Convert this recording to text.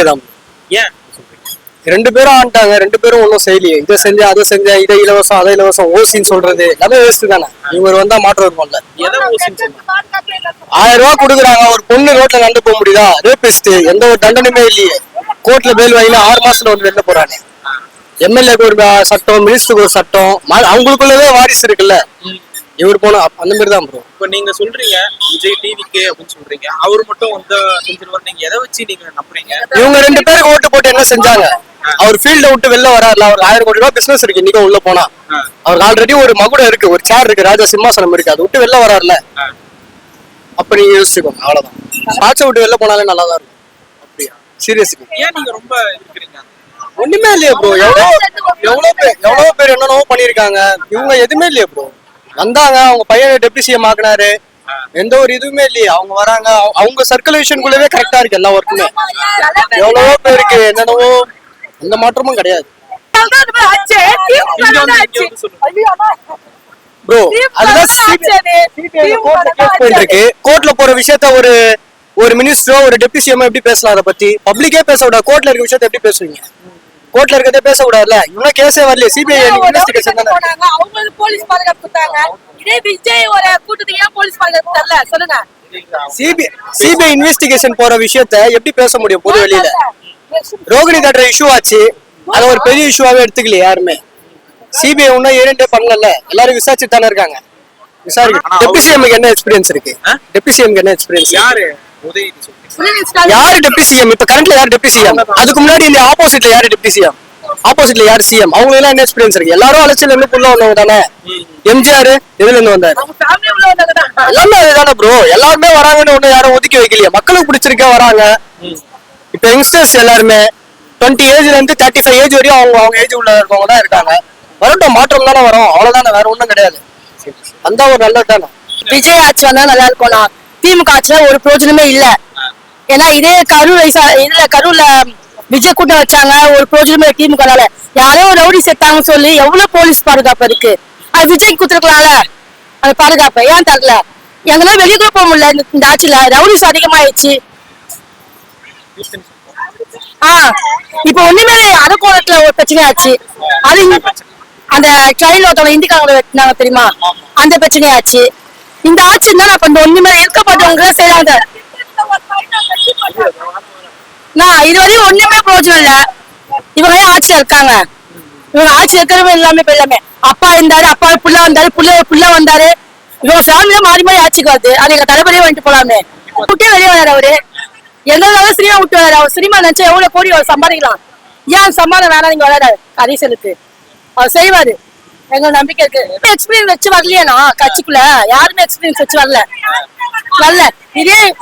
தான் ஏன்? ரெண்டு பேரும் ஆண்டாங்க ரெண்டு பேரும் ஒன்றும் செய்யலையே. இதை செஞ்சேன் அதை செஞ்சேன் இதை இலவசம் அதை இலவசம் ஓசின்னு சொல்றது எல்லாமே வேஸ்ட் தானே? இவர் வந்தா மாற்றம் இருக்கும்ல ஆயிரம் ரூபாய் கொடுக்குறாங்க ஒரு பொண்ணு ரோட்ல நடந்து போக முடியுதா? ரேபிஸ்ட் எந்த ஒரு தண்டனையுமே இல்லையே. கோர்ட்ல பேல் வாங்கினா ஆறு மாசத்துல வந்து வெளில போறானே. எம்எல்ஏக்கு ஒரு சட்டம் மினிஸ்டருக்கு ஒரு சட்டம் அவங்களுக்குள்ளவே வாரிசு இருக்குல்ல? இவர் போனா அந்த மாதிரி தான் ப்ரோ இப்ப நீங்க சொல்றீங்க விஜய் டிவிக்கு அப்படின்னு சொல்றீங்க. அவர் மட்டும் வந்து செஞ்சிருவார். நீங்க எதை வச்சு நீங்க நம்புறீங்க? இவங்க ரெண்டு பேருக்கு ஓட்டு போட்டு என்ன செஞ்சாங்க? அவர் ஃபீல்ட விட்டு வெளில வராருல அவர் ஆயிரம் கோடி ரூபாய் பிசினஸ் இருக்கு இன்னைக்கு உள்ள போனா. ஆ. அவருக்கு ஆல்ரெடி ஒரு மகுடம் இருக்கு ஒரு சேர் இருக்கு ராஜா சிம்மாசனம் இருக்கு அதை விட்டு வெளில வராருல. அப்ப நீங்க யோசிச்சுக்கோங்க அவ்வளவுதான். சாட்சை விட்டு வெளில போனாலே நல்லா தான் இருக்கும். அப்படியா? சீரியஸ்லி ஏன் நீங்க ரொம்ப இருக்கிறீங்க? ஒண்ணுமே இல்லையே ப்ரோ எவ்வளவு எவ்வளவு பேர் எவ்வளவு பேர் என்னென்னவோ பண்ணிருக்காங்க இவங்க எதுவுமே இல்லையே ப்ரோ வந்தாங்க அவங்க பையனை டெப்டி சிஎம் ஆக்குனாரு. எந்த ஒரு இதுவுமே இல்லையே. அவங்க வராங்க அவங்க- அவங்க சர்க்குலேஷனுக்குள்ளவே கரெக்டா இருக்கு எல்லா ஒர்க்குமே எவ்வளவோ பேருக்கு என்னென்னவோ எந்த மாற்றமும் கிடையாது. ப்ரோ அதுதான் கோர்ட்ல போயிட்டு போற விஷயத்த ஒரு ஒரு மினிஸ்டரோ ஒரு டெப்டி சிஎம் எப்படி பேசலாம் அதை பத்தி? பப்ளிக்கே பேச விடாது. கோர்ட்ல இருக்க விஷயத்த எப்படி பேசுவீங்க? கோர்ட்ல இருக்கதே பேச விடாதுல்ல இன்னும் கேஸே வரல சிபிஐ இன்வெஸ்டிகேஷன் தானே? அவங்களுக்கு போலீஸ் பாதுகாப்பு கொடுத்தாங்க. இதே விஜய் ஒரு கூட்டத்துக்கு ஏன் போலீஸ் பாதுகாப்பு தரல? சொல்லுங்க. சிபி சிபிஐ இன்வெஸ்டிகேஷன் போற விஷயத்த எப்படி பேச முடியும் பொது வெளியில? ரோகிணி தட்டுற இஷ்யூ ஆச்சு. அத ஒரு பெரிய இஷ்யூவாவே எடுத்துக்கலையே யாருமே. சிபிஐ ஒன்னும் ஏறிண்டே பண்ணல. எல்லாரும் விசாரிச்சு தானே இருக்காங்க. விசாரிக்க டெப்டி சிஎம்க்கு என்ன எக்ஸ்பீரியன்ஸ் இருக்கு? ஆ? டெப்டி சிஎம்க்கு என்ன எக்ஸ்பீரியன்ஸ் யாரு? யாரு டெப்டி சிஎம் இப்ப கரண்ட்ல யார் டெப்டி சிஎம் அதுக்கு முன்னாடி இந்த ஆப்போசிட்ல யாரு டெப்டி சிஎம் ஆப்போசிட்ல யார் சிஎம் அவங்க எல்லாம் என்ன எக்ஸ்பீரியன்ஸ் இருக்கு? எல்லாரும் இருந்து புள்ள வந்தவங்க தானே? எம்ஜிஆர் எதுல இருந்து வந்தாரு? உள்ள எல்லாமே அதுதானே ப்ரோ எல்லாருமே வராங்கன்னு ஒண்ணு யாரும் ஒதுக்கி வைக்கலையே. மக்களுக்கு பிடிச்சிருக்க வராங்க. இப்ப யங்ஸ்டர்ஸ் எல்லாருமே டுவெண்ட்டி ஏஜ்ல இருந்து தேர்ட்டி ஃபைவ் ஏஜ் வரையும் அவங்க அவங்க ஏஜ் உள்ள இருக்கவங்க தான் இருக்காங்க. வரட்டும் மாற்றம் தானே வரும். அவ்வளவுதானே வேற ஒண்ணும் கிடையாது. அந்த ஒரு நல்லது தானே? விஜய் ஆட்சி வந்தா நல்லா இருக்கும் திமுக ஆட்சியில ஒரு பிரயோஜனமே இல்ல. ஏன்னா இதே கரூர் இதுல கரூர்ல விஜய் கூட்டம் வச்சாங்க ஒரு பிரயோஜனமே இல்ல திமுகனால. யாரோ ஒரு ரவுடி செத்தாங்கன்னு சொல்லி எவ்வளவு போலீஸ் பாதுகாப்பு இருக்கு. அது விஜய் கொடுத்துருக்கலாம்ல? அந்த பாதுகாப்பு ஏன் தரல? எங்கன்னா வெளியே கூட போக முடியல இந்த- இந்த ஆட்சியில. ரவுடிஸ் அதிகமாயிடுச்சு. ஆ இப்போ ஒண்ணுமே அரக்கோணத்துல ஒரு பிரச்சனை ஆச்சு. அது அந்த ட்ரெயின் ஒருத்தவங்க இந்திக்காரங்களை வெட்டினாங்க தெரியுமா? அந்த பிரச்சனையாச்சு இந்த ஆட்சி இருந்தா அப்ப இந்த ஒண்ணுமே இருக்கப்பட்டவங்க செய்யறாங்க நான் இதுவரையும் ஒண்ணுமே பிரயோஜனம் இல்ல. இவங்க ஏன் ஆட்சியில இருக்காங்க? இவங்க ஆட்சி இருக்கிறவங்க எல்லாமே எல்லாமே. அப்பா இருந்தாரு அப்பா புள்ள வந்தாரு புள்ள புள்ள வந்தாரு. இவங்க ஃபேமிலியா மாறி மாறி ஆட்சிக்கு வருது அது எங்க தலைவரே வந்துட்டு போலாமே. குட்டியே வெளியே வராரு அவரு. எங்க சினிமா விட்டு வராரு? அவர் சினிமா நினைச்சா எவ்வளவு கோடி அவர் சம்பாதிக்கலாம்? ஏன் சம்பாதம் வேணாம் நீங்க வராரு. கரிசலுக்கு அவர் செய்வாரு. எங்க நம்பிக்கை இருக்கு. எக்ஸ்பீரியன்ஸ் வச்சு வரலையானா கட்சிக்குள்ள? யாருமே எக்ஸ்பீரியன்ஸ் வச்சு வரல. வரல. இதே